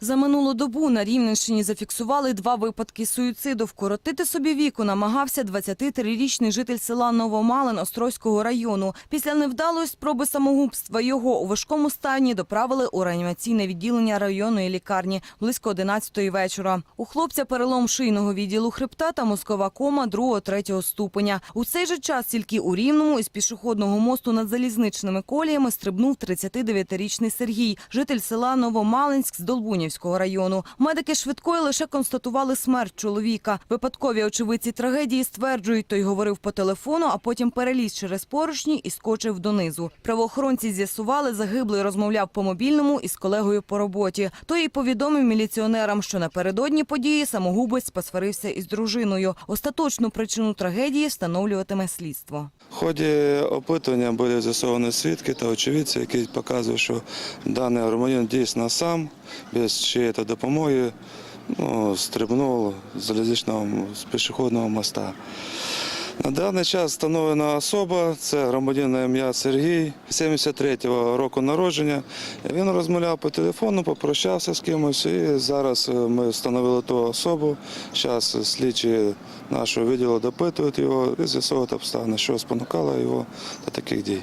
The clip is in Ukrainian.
За минулу добу на Рівненщині зафіксували два випадки суїциду. Вкоротити собі віку намагався 23-річний житель села Новомалин Острозького району. Після невдалої спроби самогубства його у важкому стані доправили у реанімаційне відділення районної лікарні близько 11-ї вечора. У хлопця перелом шийного відділу хребта та мозкова кома 2-3 ступеня. У цей же час тільки у Рівному із пішохідного мосту над залізничними коліями стрибнув 39-річний Сергій, житель села Новомалинськ з Долбунівського району. Медики швидкої лише констатували смерть чоловіка. Випадкові очевидці трагедії стверджують, той говорив по телефону, а потім переліз через поручні і скочив донизу. Правоохоронці з'ясували, загиблий розмовляв по мобільному із колегою по роботі. Той і повідомив міліціонерам, що напередодні події самогубець посварився із дружиною. Остаточну причину трагедії встановлюватиме слідство. В ході опитування були з'ясовані свідки та очевидці, які показують, що даний громадянин дійсно сам, без чиєї допомоги, ну, стрибнув з залізничного з пішохідного моста. На даний час встановлена особа, це громадянин ім'я Сергій, 73-го року народження. Він розмовляв по телефону, попрощався з кимось і зараз е, ми встановили ту особу. Зараз слідчі нашого відділу допитують його і з'ясовують обставини, що спонукало його до таких дій.